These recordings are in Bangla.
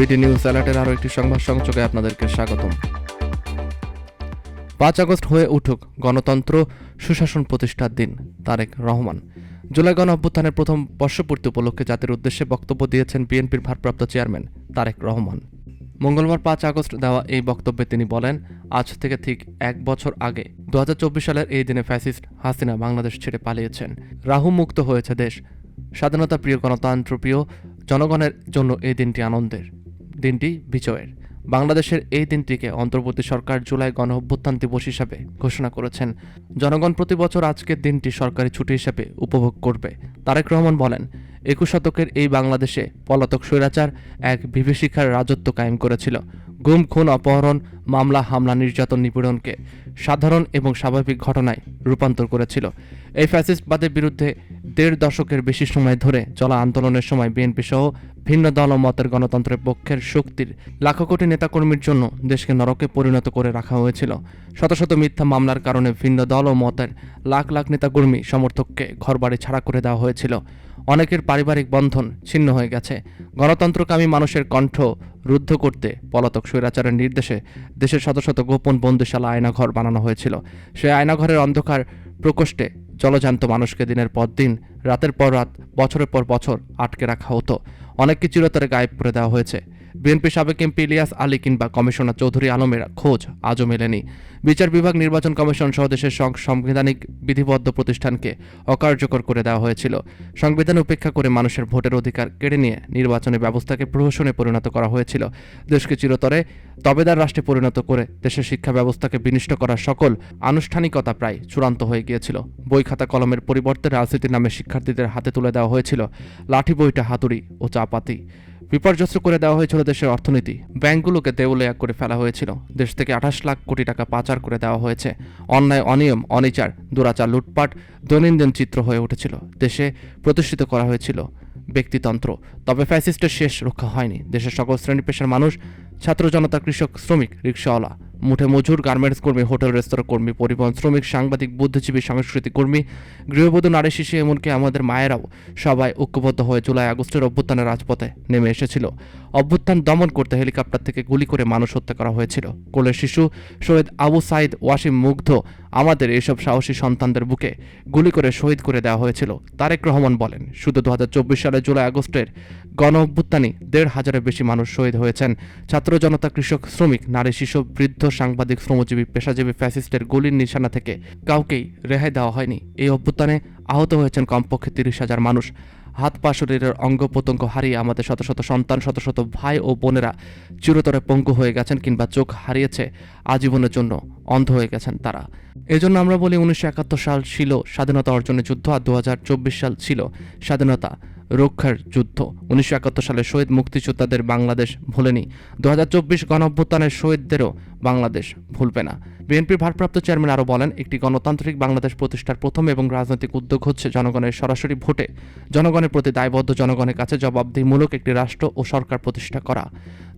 বিডি নিউজ অ্যালার্টের আরও একটি সংবাদ সংযোগে আপনাদেরকে স্বাগতম। পাঁচ আগস্ট হয়ে উঠুক গণতন্ত্র, সুশাসন প্রতিষ্ঠার দিন, তারেক রহমান। জুলাই গণ অভ্যুত্থানের প্রথম বর্ষপূর্তি উপলক্ষে জাতির উদ্দেশ্যে বক্তব্য দিয়েছেন বিএনপির ভারপ্রাপ্ত চেয়ারম্যান তারেক রহমান। মঙ্গলবার পাঁচ আগস্ট দেওয়া এই বক্তব্যে তিনি বলেন, আজ থেকে ঠিক এক বছর আগে দু হাজার চব্বিশ সালের এই দিনে ফ্যাসিস্ট হাসিনা বাংলাদেশ ছেড়ে পালিয়েছেন। রাহু মুক্ত হয়েছে দেশ। স্বাধীনতা প্রিয় গণতন্ত্র প্রিয়, জনগণের জন্য এই দিনটি আনন্দের। দিনটি বিজয়ের। বাংলাদেশের এই দিনটিকে অন্তর্বর্তী সরকার জুলাই গণ অভ্যুত্থান দিবস হিসাবে ঘোষণা করেছেন। জনগণ প্রতি বছর আজকের দিনটি সরকারি ছুটি হিসাবে উপভোগ করবে। তারেক রহমান বলেন, একুশ শতকের এই বাংলাদেশে পলাতক স্বৈরাচার এক বিভীষিকার রাজত্ব কায়েম করেছিল। গুম, খুন, অপহরণ, মামলা, হামলা, নির্যাতন, নিপীড়নকে সাধারণ এবং স্বাভাবিক ঘটনায় রূপান্তর করেছিল। এই ফ্যাসিস্টবাদের বিরুদ্ধে দেড় দশকের বেশি সময় ধরে চলা আন্দোলনের সময় বিএনপি সহ ভিন্ন দল ও মতের গণতন্ত্রের পক্ষের শক্তির লাখো কোটি নেতাকর্মীর জন্য দেশকে নরকে পরিণত করে রাখা হয়েছিল। শত শত মিথ্যা মামলার কারণে ভিন্ন দল ও মতের লাখ লাখ নেতাকর্মী সমর্থককে ঘরবাড়ি ছাড়া করে দেওয়া হয়েছিল। অনেকের পারিবারিক বন্ধন ছিন্ন হয়ে গেছে। গণতন্ত্রকামী মানুষের কণ্ঠ রুদ্ধ করতে পলাতক স্বৈরাচারের নির্দেশে দেশের শত শত গোপন বন্দিশালা আয়নাঘর বানানো হয়েছিল। সেই আয়নাঘরের অন্ধকার প্রকোষ্ঠে জলজান্ত মানুষকে দিনের পর দিন, রাতের পর রাত, বছরের পর বছর আটকে রাখা হতো। অনেককে তার গায়েব করে দেওয়া হয়েছে। বিএনপি সাবেক এমপি ইলিয়াস আলী কিংবা কমিশনার চৌধুরী আলমের খোঁজ আজও মেলেনি। বিচার বিভাগ, নির্বাচন কমিশন সহ দেশের সাংবিধানিক বিধিবদ্ধ প্রতিষ্ঠানকে অকার্যকর করে দেওয়া হয়েছিল। সংবিধান উপেক্ষা করে মানুষের ভোটের অধিকার কেড়ে নিয়ে নির্বাচনী ব্যবস্থাকে প্রহসনে পরিণত করা হয়েছিল। দেশকে চিরতরে তবেদার রাষ্ট্রে পরিণত করে দেশের শিক্ষা ব্যবস্থাকে বিনিষ্ট করার সকল আনুষ্ঠানিকতা প্রায় চূড়ান্ত হয়ে গিয়েছিল। বই খাতা কলমের পরিবর্তে রাজনীতির নামে শিক্ষার্থীদের হাতে তুলে দেওয়া হয়েছিল। লাঠি বইটা, হাতুড়ি ও চাপাতি। বিপর্যস্ত করে দেওয়া হয়েছিল দেশের অর্থনীতি। ব্যাংকগুলোকে দেউলিয়া করে ফেলা হয়েছিল। দেশ থেকে আঠাশ লাখ কোটি টাকা পাচার করে দেওয়া হয়েছে। অন্যায়, অনিয়ম, অনিচার, দুরাচার, লুটপাট, দৈনন্দিন চিত্র হয়ে উঠেছিল। দেশে প্রতিষ্ঠিত করা হয়েছিল ব্যক্তিতন্ত্র। তবে ফ্যাসিস্টের শেষ রক্ষা হয়নি। দেশের সকল শ্রেণি পেশার মানুষ, ছাত্র জনতা, কৃষক, শ্রমিক, রিক্সাওয়ালা মুঠে মজুর গার্মেন্টস কর্মী, হোটেল, রেস্তোরাঁ কর্মী, পরিবহন শ্রমিক, সাংবাদিক, বুদ্ধিজীবী, সাংস্কৃতিক কর্মী, গৃহবধূ, নারী, শিশু এমনকি আমাদের মায়েরাও সবাই ঐক্যবদ্ধ হয়ে জুলাই আগস্টের অভ্যুত্থানের রাজপথে নেমে এসেছিল। অভ্যুত্থান দমন করতে হেলিকপ্টার থেকে গুলি করে মানুষ হত্যা করা হয়েছিল। কোলের শিশু শহীদ আবু সাইদ ওয়াসিম মুগ্ধ আমাদের এসব সাহসী সন্তানদের বুকে গুলি করে শহীদ করে দেওয়া হয়েছিল, তারেক রহমান বলেন। শুধু দু হাজার চব্বিশ সালের জুলাই আগস্টের গণ অভ্যুত্থানে দেড় হাজারের বেশি মানুষ শহীদ হয়েছেন। ছাত্র জনতা, কৃষক, শ্রমিক, নারী, শিশু, বৃদ্ধ, সাংবাদিক, শ্রমজীবী, পেশাজীবী, ফ্যাসিস্টের গুলির নিশানা থেকে কাউকেই রেহাই দেওয়া হয়নি। এই অভ্যুত্থানে আহত হয়েছেন কমপক্ষে তিরিশ হাজার মানুষ। হাত পা শরীরের অঙ্গ প্রত্যঙ্গ হারিয়ে আমাদের শত শত সন্তান, শত শত ভাই ও বোনেরা চিরতরে পঙ্গু হয়ে গেছেন কিংবা চোখ হারিয়েছে আজীবনের জন্য অন্ধ হয়ে গেছেন তারা। এজন্য আমরা বলি উনিশশো একাত্তর সাল ছিল স্বাধীনতা অর্জনের যুদ্ধ আর দু হাজার চব্বিশ সাল ছিল স্বাধীনতা। রক্ষার যুদ্ধ। উনিশশো একাত্তর সালে শহীদ মুক্তিযোদ্ধাদের বাংলাদেশ ভুলেনি। দু হাজার চব্বিশ গণঅভ্যুত্থানের শহীদদেরও বাংলাদেশ ভুলবে না। বিএনপির ভারপ্রাপ্ত চেয়ারম্যান আরও বলেন, একটি গণতান্ত্রিক বাংলাদেশ প্রতিষ্ঠার প্রথম এবং রাজনৈতিক উদ্যোগ হচ্ছে জনগণের সরাসরি ভোটে। জনগণের প্রতি দায়বদ্ধ জনগণের কাছে জবাবদিহিমূলক একটি রাষ্ট্র ও সরকার প্রতিষ্ঠা করা।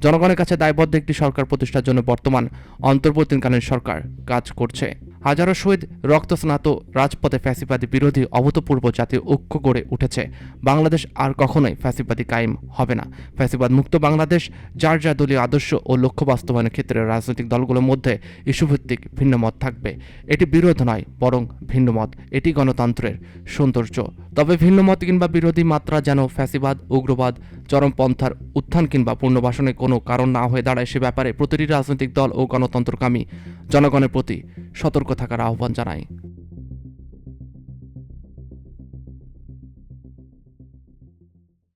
জনগণের কাছে দায়বদ্ধ একটি সরকার প্রতিষ্ঠার জন্য বর্তমান অন্তর্বর্তীকালীন সরকার কাজ করছে। হাজারো শহীদ রক্তস্নাত রাজপথে ফ্যাসিবাদী বিরোধী অভূতপূর্ব জাতীয় ঐক্য গড়ে উঠেছে। বাংলাদেশ আর কখনোই ফ্যাসিবাদী কায়েম হবে না। ফ্যাসিবাদ মুক্ত বাংলাদেশ, যার যা দলীয় আদর্শ ও লক্ষ্য বাস্তবায়নের ক্ষেত্রে রাজনৈতিক দলগুলোর মধ্যে ইস্যুভিত্তিক ভিন্নমত থাকবে। এটি বিরোধ নয়, বরং ভিন্নমত। এটি গণতন্ত্রের সৌন্দর্য। তবে ভিন্নমত কিংবা বিরোধী মাত্রা যেন ফ্যাসিবাদ, উগ্রবাদ চরমপন্থার উত্থান কিংবা পূর্ণবাসনের কোনো কারণ না হয়ে দাঁড়ায়, সে ব্যাপারে প্রতিটি রাজনৈতিক দল ও গণতন্ত্রকামী জনগণের প্রতি সতর্ক থাকার আহ্বান জানায়।